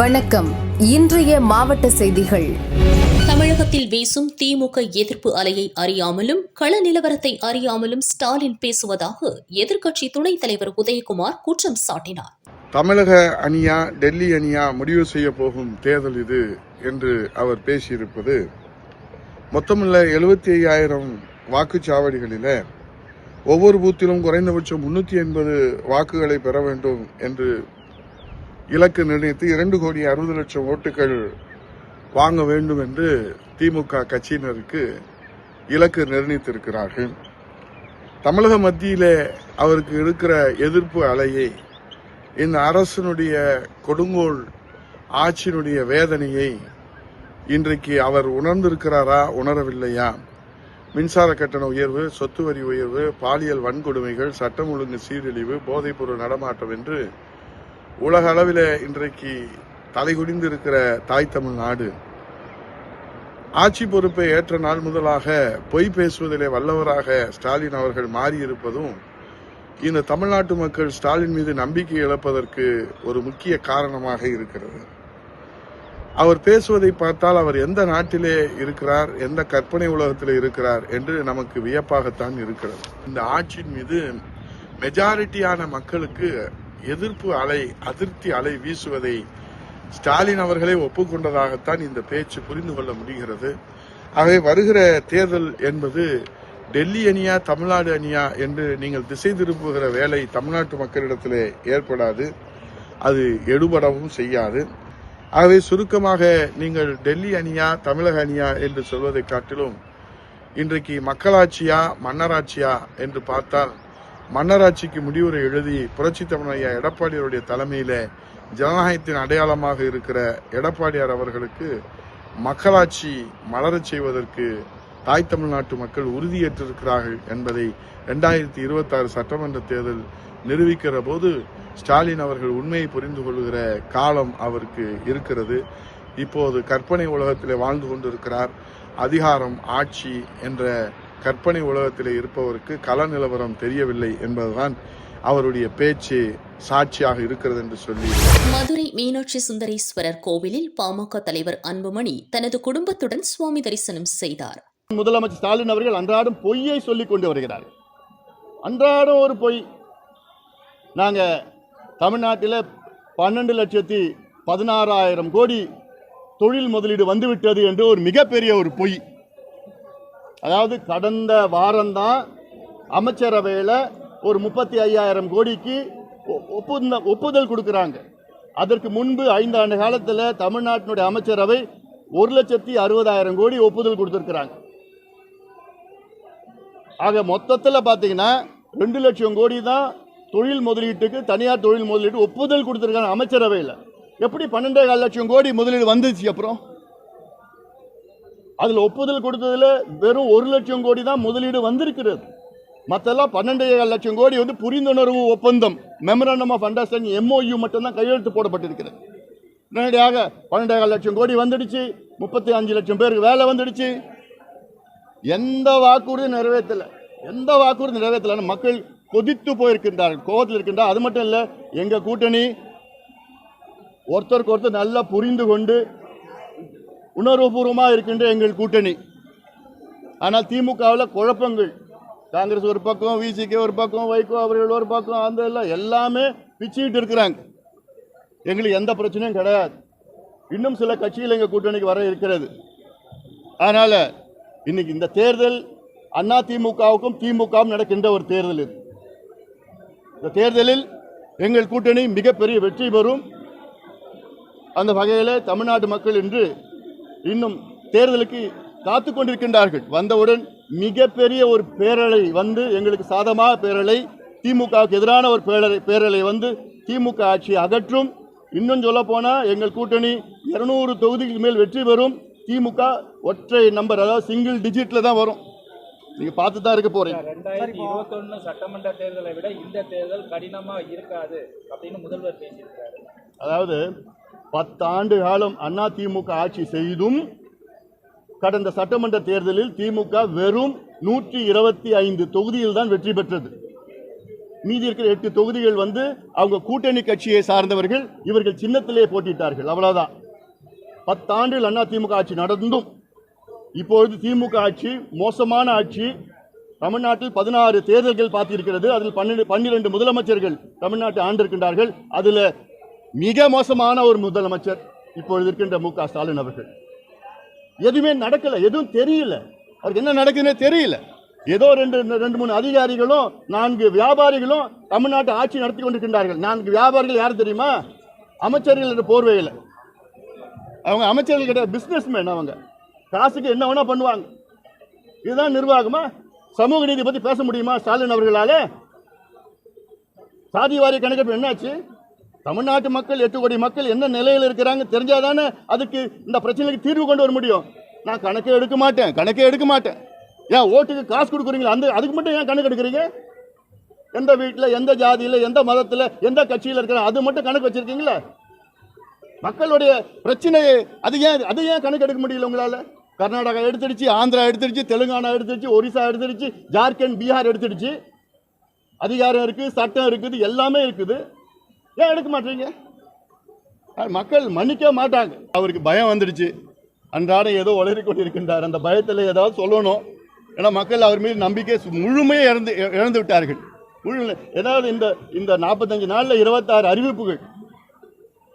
வணக்கம். இன்றைய மாவட்ட செய்திகள். தமிழகத்தில் வீசும் திமுக எதிர்ப்பு அலையை அறியாமலும் கள நிலவரத்தை அறியாமலும் ஸ்டாலின் பேசுவதாக எதிர்க்கட்சி துணைத் தலைவர் உதயகுமார் குற்றம் சாட்டினார். தமிழக அணியா டெல்லி அணியா முடிவு செய்ய போகும் தேர்தல் இது என்று அவர் பேசியிருப்பது மொத்தமுள்ள எழுபத்தி ஐயாயிரம் வாக்குச்சாவடிகளில ஒவ்வொரு பூத்திலும் குறைந்தபட்சம் முன்னூத்தி எண்பது வாக்குகளை பெற வேண்டும் என்று இலக்கு நிர்ணயித்து இரண்டு கோடி அறுபது லட்சம் ஓட்டுகள் வாங்க வேண்டும் என்று திமுக கட்சியினருக்கு இலக்கு நிர்ணயித்திருக்கிறார்கள். தமிழக மத்தியிலே அவருக்கு இருக்கிற எதிர்ப்பு அலையை இந்த அரசனுடைய கொடுங்கோல் ஆட்சியினுடைய வேதனையை இன்றைக்கு அவர் உணர்ந்திருக்கிறாரா உணரவில்லையா? மின்சார கட்டண உயர்வு சொத்து வரி உயர்வு பாலியல் வன்கொடுமைகள் சட்டம் ஒழுங்கு சீரழிவு போதைப்பொருள் நடமாட்டம் என்று உலக அளவிலே இன்றைக்கு தலைகுனிந்து இருக்கிற தாய் தமிழ் நாடு ஆட்சி பொறுப்பை ஏற்ற நாள் முதலாக பொய் பேசுவதிலே வல்லவராக ஸ்டாலின் அவர்கள் மாறியிருப்பதும் இந்த தமிழ்நாட்டு மக்கள் ஸ்டாலின் மீது நம்பிக்கை இழப்பதற்கு ஒரு முக்கிய காரணமாக இருக்கிறது. அவர் பேசுவதை பார்த்தால் அவர் எந்த நாட்டிலே இருக்கிறார் எந்த கற்பனை உலகத்தில் இருக்கிறார் என்று நமக்கு வியப்பாகத்தான் இருக்கிறது. இந்த ஆட்சியின் மீது மெஜாரிட்டியான மக்களுக்கு எதிர்ப்பு அலை அதிருப்தி அலை வீசுவதை ஸ்டாலின் அவர்களே ஒப்புக்கொண்டதாகத்தான் இந்த பேச்சு புரிந்து கொள்ள முடிகிறது. ஆகவே வருகிற தேர்தல் என்பது டெல்லி அணியா தமிழ்நாடு அணியா என்று நீங்கள் திசை திருப்புகிற வேலை தமிழ்நாட்டு மக்களிடத்திலே ஏற்படாது. அது எடுபடவும் செய்யாது. ஆகவே சுருக்கமாக நீங்கள் டெல்லி அணியா தமிழக அணியா என்று சொல்வதை காட்டிலும் இன்றைக்கு மக்களாட்சியா மன்னராட்சியா என்று பார்த்தால் மன்னராட்சிக்கு முடிவுரை எழுதி புரட்சி தமிழையா ஐயா எடப்பாடியாருடைய தலைமையில ஜனநாயகத்தின் அடையாளமாக இருக்கிற எடப்பாடியார் அவர்களுக்கு மக்களாட்சி மலரச் செய்வதற்கு தாய் தமிழ்நாட்டு மக்கள் உறுதியேற்றிருக்கிறார்கள் என்பதை இரண்டாயிரத்தி இருபத்தி ஆறு சட்டமன்ற தேர்தல் நிரூபிக்கிற போது ஸ்டாலின் அவர்கள் உண்மையை புரிந்து கொள்கிற காலம் அவருக்கு இருக்கிறது. இப்போது கற்பனை உலகத்தில் வாழ்ந்து கொண்டிருக்கிறார். அதிகாரம் ஆட்சி என்ற கற்பனை உலகத்திலே இருப்பவருக்கு கள நிலவரம் தெரியவில்லை என்பதுதான் அவருடைய பேச்சு சாட்சியாக இருக்கிறது என்று சொல்லி. மதுரை மீனாட்சி சுந்தரேஸ்வரர் கோவிலில் பாமக தலைவர் அன்புமணி தனது குடும்பத்துடன் சுவாமி தரிசனம் செய்தார். முதலமைச்சர் ஸ்டாலின் அவர்கள் அன்றாடம் பொய்யை சொல்லிக் கொண்டு வருகிறார். அன்றாடம் ஒரு பொய். நாங்கள் தமிழ்நாட்டில் பன்னெண்டு லட்சத்தி பதினாறாயிரம் கோடி தொழில் முதலீடு வந்துவிட்டது என்று ஒரு மிகப்பெரிய ஒரு பொய். அதாவது கடந்த வாரம்தான் அமைச்சரவையில் ஒரு முப்பத்தி ஐயாயிரம் கோடிக்கு ஒ- ஒப்புந்த ஒப்புதல் கொடுக்குறாங்க. அதற்கு முன்பு ஐந்து ஆண்டு காலத்தில் தமிழ்நாட்டினுடைய அமைச்சரவை ஒரு லட்சத்தி அறுபதாயிரம் கோடி ஒப்புதல் கொடுத்துருக்குறாங்க. ஆக மொத்தத்தில் பார்த்தீங்கன்னா ரெண்டு லட்சம் கோடி தான் தொழில் முதலீட்டுக்கு தனியார் தொழில் முதலீட்டு ஒப்புதல் கொடுத்துருக்காங்க அமைச்சரவையில். எப்படி பன்னெண்டே கால் லட்சம் கோடி முதலீடு வந்துச்சு அப்புறம்? அதில் ஒப்புதல் கொடுத்ததில் வெறும் ஒரு லட்சம் கோடி தான் முதலீடு வந்திருக்கிறது. மற்றெல்லாம் பன்னெண்டு லட்சம் கோடி வந்து புரிந்துணர்வு ஒப்பந்தம் மெமரண்டம் ஆஃப் அண்டர்ஸ்டாண்டிங் எம்ஓயு மட்டும்தான் கையெழுத்து போடப்பட்டிருக்கிறது. உடனடியாக பன்னெண்டே லட்சம் கோடி வந்துடுச்சு முப்பத்தி அஞ்சு லட்சம் பேருக்கு வேலை வந்துடுச்சு. எந்த வாக்குறுதி நிறைவேற்றல எந்த வாக்குறுதி நிறைவேற்றலைன்னு மக்கள் கொதித்து போயிருக்கின்றார்கள். கோபத்தில் இருக்கின்றார் அது மட்டும் இல்லை எங்கள் கூட்டணி ஒருத்தருக்கு ஒருத்தர் நல்லா புரிந்து கொண்டு உணர்வுபூர்வமாக இருக்கின்ற எங்கள் கூட்டணி. ஆனால் திமுகவில் குழப்பங்கள். காங்கிரஸ் ஒரு பக்கம் விசிகே ஒரு பக்கம் வைகோ அவர்கள் ஒரு பக்கம் அந்த எல்லாம் எல்லாமே பிச்சுக்கிட்டு இருக்கிறாங்க. எங்களுக்கு எந்த பிரச்சனையும் கிடையாது. இன்னும் சில கட்சிகள் எங்கள் கூட்டணிக்கு வர இருக்கிறது. அதனால் இன்னைக்கு இந்த தேர்தல் அண்ணா திமுகவுக்கும் திமுகவும் நடக்கின்ற ஒரு தேர்தல் இது. இந்த தேர்தலில் எங்கள் கூட்டணி மிகப்பெரிய வெற்றி பெறும். அந்த வகையில் தமிழ்நாட்டு மக்கள் இன்று இன்னும் தேர்தலுக்கு காத்து கொண்டிருக்கின்றார்கள். வந்தவுடன் மிகப்பெரிய ஒரு பேரலை வந்து எங்களுக்கு சாதமாக பேரலை திமுகவுக்கு எதிரான ஒரு பேரலை பேரலை வந்து திமுக ஆட்சியை அகற்றும். இன்னும் சொல்ல போனால் எங்கள் கூட்டணி இருநூறு தொகுதிக்கு மேல் வெற்றி பெறும். திமுக ஒற்றை நம்பர் அதாவது சிங்கிள் டிஜிட்டில் தான் வரும். நீங்கள் பார்த்து தான் இருக்க போறீங்க. ரெண்டாயிரத்தி இருபத்தொன்னு சட்டமன்ற தேர்தலை விட இந்த தேர்தல் கடினமா இருக்காது அப்படின்னு முதல்வர் பேசியிருக்காரு. அதாவது பத்தாண்டு காலம் அண்ணா திமுக ஆட்சி செய்தும் கடந்த சட்டமன்ற தேர்தலில் திமுக வெறும் நூற்றி இருபத்தி ஐந்து தொகுதியில் தான் வெற்றி பெற்றது. மீதி இருக்கிற எட்டு தொகுதிகள் வந்து அவங்க கூட்டணி கட்சியை சார்ந்தவர்கள் இவர்கள் சின்னத்திலே போட்டிட்டார்கள் அவ்வளவுதான். பத்தாண்டில் அண்ணா திமுக ஆட்சி நடந்தும் இப்பொழுது திமுக ஆட்சி மோசமான ஆட்சி. தமிழ்நாட்டில் பதினாறு தேர்தல்கள் பார்த்திருக்கிறது. அதில் பன்னெண்டு பன்னிரண்டு முதலமைச்சர்கள் தமிழ்நாட்டை ஆண்டிருக்கின்றார்கள். அதில் மிக மோசமான ஒரு முதலமைச்சர் இப்பொழுது இருக்கின்ற மு க ஸ்டாலின் அவர்கள். எதுவுமே நடக்கல எதுவும் தெரியல. அவருக்கு என்ன நடக்குதுன்னே தெரியல. ஏதோ ரெண்டு ரெண்டு மூணு அதிகாரிகளும் நான்கு வியாபாரிகளும் தமிழ்நாட்டை ஆட்சி நடத்தி கொண்டிருக்கின்றார்கள். நான்கு வியாபாரிகள் யார் தெரியுமா? அமைச்சர்கள் என்ற போர்வையில் அவங்க அமைச்சர்கள் கிடையாது பிஸ்னஸ் மேன் அவங்க. காசுக்கு என்ன வேணா பண்ணுவாங்க. இதுதான் நிர்வாகமா? சமூக நீதி பற்றி பேச முடியுமா ஸ்டாலின் அவர்களால்? சாதி வாரிய கணக்கெடுப்பு என்னாச்சு? தமிழ்நாட்டு மக்கள் எட்டு கோடி மக்கள் என்ன நிலையில் இருக்கிறாங்க தெரிஞ்சாதானே அதுக்கு இந்த பிரச்சனைக்கு தீர்வு கொண்டு வர முடியும். நான் கணக்கே எடுக்க மாட்டேன் கணக்கே எடுக்க மாட்டேன். ஏன் ஓட்டுக்கு காசு கொடுக்குறீங்களா? அந்த அதுக்கு மட்டும் ஏன் கணக்கு எடுக்கிறீங்க? எந்த வீட்டில் எந்த ஜாதியில் எந்த மதத்தில் எந்த கட்சியில் இருக்கிற அது மட்டும் கணக்கு வச்சிருக்கீங்களா? மக்களுடைய பிரச்சனையை அது ஏன் அது ஏன் கணக்கு எடுக்க முடியல உங்களால்? கர்நாடகா எடுத்துடுச்சு ஆந்திரா எடுத்துடுச்சு தெலுங்கானா எடுத்துடுச்சு ஒரிசா எடுத்துடுச்சு ஜார்க்கண்ட் பீகார் எடுத்துடுச்சு. அதிகாரம் இருக்குது சட்டம் இருக்குது எல்லாமே இருக்குது. ஏன் எடுக்க மாட்டீங்க? மக்கள் மன்னிக்க மாட்டாங்க. அவருக்கு பயம் வந்துடுச்சு. அன்றாடம் ஏதோ உளறி கொண்டிருக்கின்றார். அந்த பயத்தில் ஏதாவது சொல்லணும். ஏன்னா மக்கள் அவர் மீது நம்பிக்கை சு- முழுமையாக இழந்து இழந்து விட்டார்கள். முழு ஏதாவது இந்த இந்த நாற்பத்தஞ்சு நாளில் இருபத்தாறு அறிவிப்புகள்.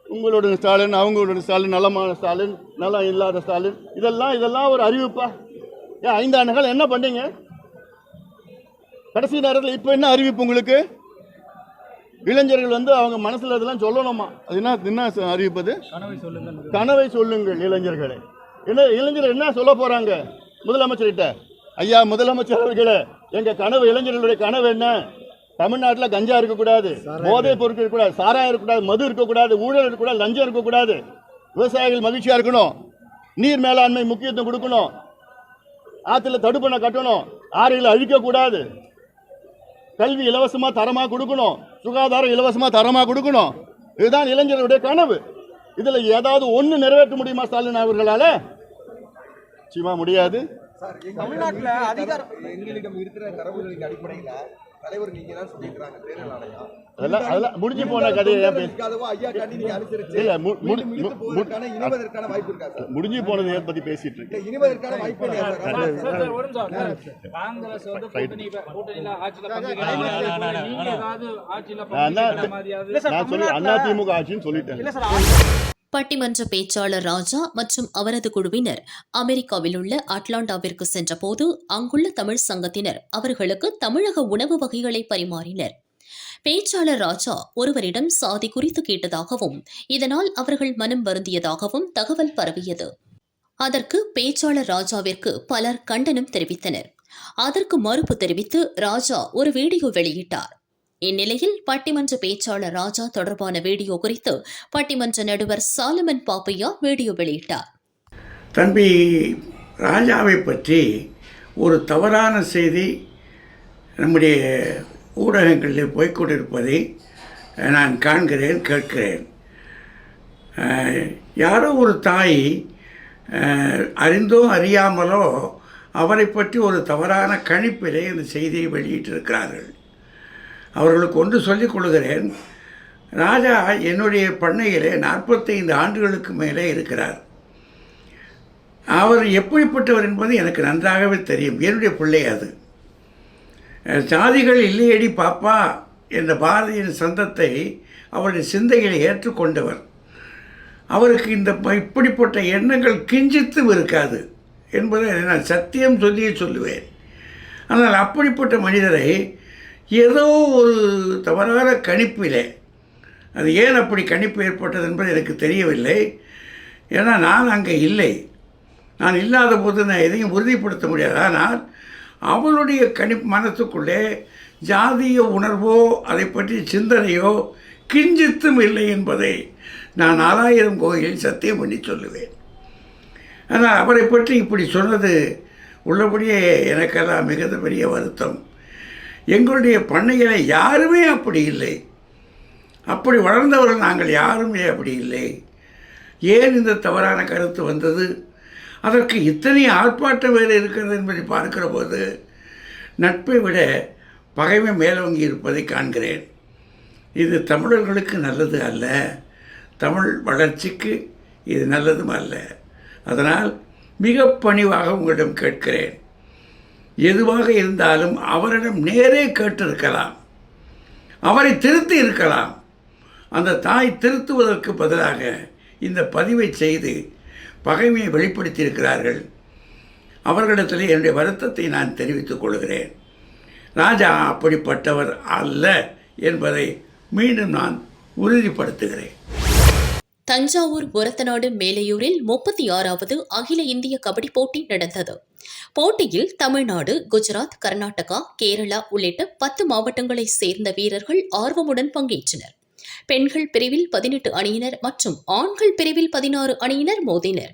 உங்களுடைய ஸ்டாலின் அவங்களுடைய ஸ்டாலின் நலமான ஸ்டாலின் நலம் இல்லாத ஸ்டாலின் இதெல்லாம் இதெல்லாம் ஒரு அறிவிப்பா? ஏன் ஐந்து ஆண்டுகள் என்ன பண்ணீங்க? கடைசி நேரத்தில் இப்போ என்ன அறிவிப்பு உங்களுக்கு? இளைஞர்கள் வந்து அவங்க மனசுல இதெல்லாம் சொல்லணுமா? அது என்ன என்ன ச- அறிவிப்பு அது கனவை சொல்லுங்க கனவை சொல்லுங்கள் இளைஞர்களே. என்ன இளைஞர் என்ன சொல்ல போறாங்க? முதலமைச்சர்கிட்ட. ஐயா முதலமைச்சர் அவர்களே எங்க கனவு இளைஞர்களுடைய கனவு என்ன? தமிழ்நாட்டில் கஞ்சா இருக்கக்கூடாது போதைப் பொருட்கள் இருக்கக்கூடாது சாராயம் இருக்கக்கூடாது மது இருக்கக்கூடாது ஊழல் இருக்கக்கூடாது லஞ்சம் இருக்கக்கூடாது. விவசாயிகள் மகிழ்ச்சியா இருக்கணும். நீர் மேலாண்மை முக்கியத்துவம் கொடுக்கணும். ஆற்றுல தடுப்பணை கட்டணும். ஆறுகளை அழிக்கக்கூடாது. கல்வி இலவசமா தரமா கொடுக்கணும். சுகாதாரம் இலவசமாக தரமாக கொடுக்கணும். இதுதான் இளைஞர்களுடைய கனவு. இதில் ஏதாவது ஒன்று நிறைவேற்ற முடியுமா ஸ்டாலின் அவர்களால்? நிச்சயமா முடியாது. தமிழ்நாட்டில் அதிகாரம் எங்களிடம் இருக்கிற தரவுகளின் அடிப்படையில் தலைவர் நீங்க தான் சொல்லியிருக்கிறாங்க தேர்தல் ஆணையம் அதெல்லாம் அதெல்லாம் முடிஞ்சு போன கதையை முடிஞ்சு போனதை பத்தி பேசிட்டு இருக்கு இல்ல, இணைவதற்கான வாய்ப்பு நான் சொல்லி அண்ணா திமுக ஆட்சின்னு சொல்லிட்டேன். பட்டிமன்ற பேச்சாளர் ராஜா மற்றும் அவரது குழுவினர் அமெரிக்காவில் உள்ள அட்லாண்டாவிற்கு சென்றபோது அங்குள்ள தமிழ் சங்கத்தினர் அவர்களுக்கு தமிழக உணவு வகைகளை பரிமாறினர். பேச்சாளர் ராஜா ஒருவரிடம் சாதி குறித்து கேட்டதாகவும் இதனால் அவர்கள் மனம் வருந்தியதாகவும் தகவல் பரவியது. அதற்கு பேச்சாளர் ராஜாவிற்கு பலர் கண்டனம் தெரிவித்தனர். அதற்கு மறுப்பு தெரிவித்து ராஜா ஒரு வீடியோ வெளியிட்டார். இந்நிலையில் பட்டிமன்ற பேச்சாளர் ராஜா தொடர்பான வீடியோ குறித்து பட்டிமன்ற நடுவர் சாலமன் பாப்பையா வீடியோ வெளியிட்டார். தம்பி ராஜாவை பற்றி ஒரு தவறான செய்தி நம்முடைய ஊடகங்களில் போய்க்கொண்டிருப்பதை நான் காண்கிறேன் கேட்கிறேன். யாரோ ஒரு தாய் அறிந்தோ அறியாமலோ அவரை பற்றி ஒரு தவறான கணிப்பிலே இந்த செய்தியை வெளியிட்டிருக்கிறார்கள். அவர்களுக்கு ஒன்று சொல்லிக் கொள்கிறேன் ராஜா என்னுடைய பண்ணையிலே நாற்பத்தைந்து ஆண்டுகளுக்கு மேலே இருக்கிறார். அவர் எப்படிப்பட்டவர் என்பது எனக்கு நன்றாகவே தெரியும். என்னுடைய பிள்ளை அது. சாதிகள் ஜாதிகள் இல்லையடி பாப்பா என்ற பாரதியின் சந்தத்தை அவருடைய சிந்தையில் ஏற்றுக்கொண்டவர். அவருக்கு இந்த இப்படிப்பட்ட எண்ணங்கள் கிஞ்சித்தும் இருக்காது என்பதை நான் சத்தியம் சொல்லியே சொல்லுவேன். ஆனால் அப்படிப்பட்ட மனிதரை ஏதோ ஒரு தவறான கணிப்பிலே. அது ஏன் அப்படி கணிப்பு ஏற்பட்டது என்பது எனக்கு தெரியவில்லை. ஏன்னா நான் அங்கே இல்லை. நான் இல்லாத போது நான் எதையும் உறுதிப்படுத்த முடியாது. ஆனால் அவளுடைய கணிப்பு மனத்துக்குள்ளே ஜாதிய உணர்வோ அதை பற்றி சிந்தனையோ கிஞ்சித்தும் இல்லை என்பதை நான் நாலாயிரம் கோயிலில் சத்தியம் பண்ணி சொல்லுவேன். ஆனால் அவரை பற்றி இப்படி சொன்னது உள்ளபடியே எனக்கெல்லாம் மிகுந்த பெரிய வருத்தம். எங்களுடைய பண்ணையில் யாருமே அப்படி இல்லை. அப்படி வளர்ந்தவர்கள் நாங்கள் யாருமே அப்படி இல்லை. ஏன் இந்த தவறான கருத்து வந்தது? அதற்கு இத்தனை ஆர்ப்பாட்டம் வேறு இருக்கிறது என்பதை பார்க்கிற போது நட்பை விட பகைமை மேலோங்கி இருப்பதை காண்கிறேன். இது தமிழர்களுக்கு நல்லது அல்ல. தமிழ் வளர்ச்சிக்கு இது நல்லதும் அல்ல. அதனால் மிக பணிவாக உங்களிடம் கேட்கிறேன். எதுவாக இருந்தாலும் அவரிடம் நேரே கேட்டிருக்கலாம். அவரை திருத்தி இருக்கலாம். அந்த தாய் திருத்துவதற்கு பதிலாக இந்த பதிவை செய்து பகைமையை வெளிப்படுத்தியிருக்கிறார்கள். அவர்களிடத்தில் என்னுடைய வருத்தத்தை நான் தெரிவித்துக் கொள்கிறேன். ராஜா அப்படிப்பட்டவர் அல்ல என்பதை மீண்டும் நான் உறுதிப்படுத்துகிறேன். தஞ்சாவூர் ஒரத்தநாடு மேலையூரில் முப்பத்தி ஆறாவது அகில இந்திய கபடி போட்டி நடந்தது. போட்டியில் தமிழ்நாடு குஜராத் கர்நாடகா கேரளா உள்ளிட்ட பத்து மாவட்டங்களைச் சேர்ந்த வீரர்கள் ஆர்வமுடன் பங்கேற்றனர். பெண்கள் பிரிவில் பதினெட்டு அணியினர் மற்றும் ஆண்கள் பிரிவில் பதினாறு அணியினர் மோதினர்.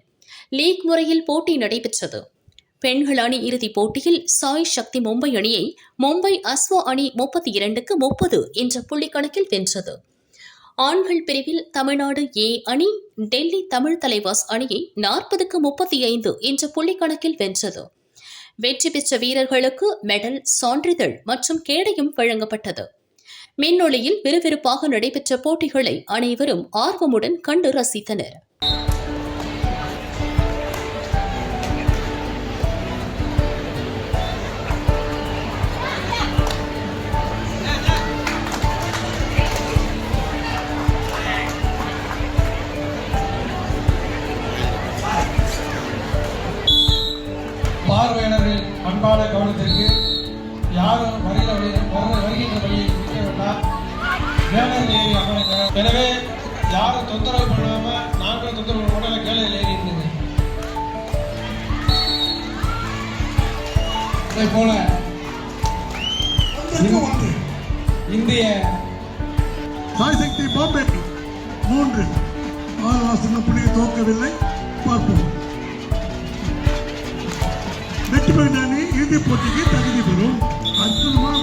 லீக் முறையில் போட்டி நடைபெற்றது. பெண்கள் அணி இறுதிப் போட்டியில் சாய் சக்தி மும்பை அணியை மும்பை அஸ்வா அணி முப்பத்தி இரண்டுக்கு முப்பது என்ற புள்ளிக்கணக்கில் வென்றது. ஆண்கள் பிரிவில் தமிழ்நாடு ஏ அணி டெல்லி தமிழ் தலைவாஸ் அணியை நாற்பதுக்கு முப்பத்தி ஐந்து என்ற புள்ளிக்கணக்கில் வென்றது. வெற்றி பெற்ற வீரர்களுக்கு மெடல் சான்றிதழ் மற்றும் கேடயம் வழங்கப்பட்டது. மின்னொளியில் விறுவிறுப்பாக நடைபெற்ற போட்டிகளை அனைவரும் ஆர்வமுடன் கண்டு ரசித்தனர். அன்பான கவனத்திற்கு யாரும் வரையில வழி- வரு- வருகின்ற வழியை நிற்க வேண்டாம் பேனர் ஏறி அமருங்க எனவே யாரும் தொந்தரவு பண்ணாம நாங்களும் தொந்தரவு பண்ண கேளையில் ஏறி இருந்துங்க அதே போல இந்~ இந்திய சாய்சக்தி பாம்பே மூன்று. ஆறு வாசங்கள் புள்ளியை துவக்கவில்லை பார்ப்போம். வெற்றி இறுதிப் போட்டிக்கு தகுதி பெறும் அற்புதமான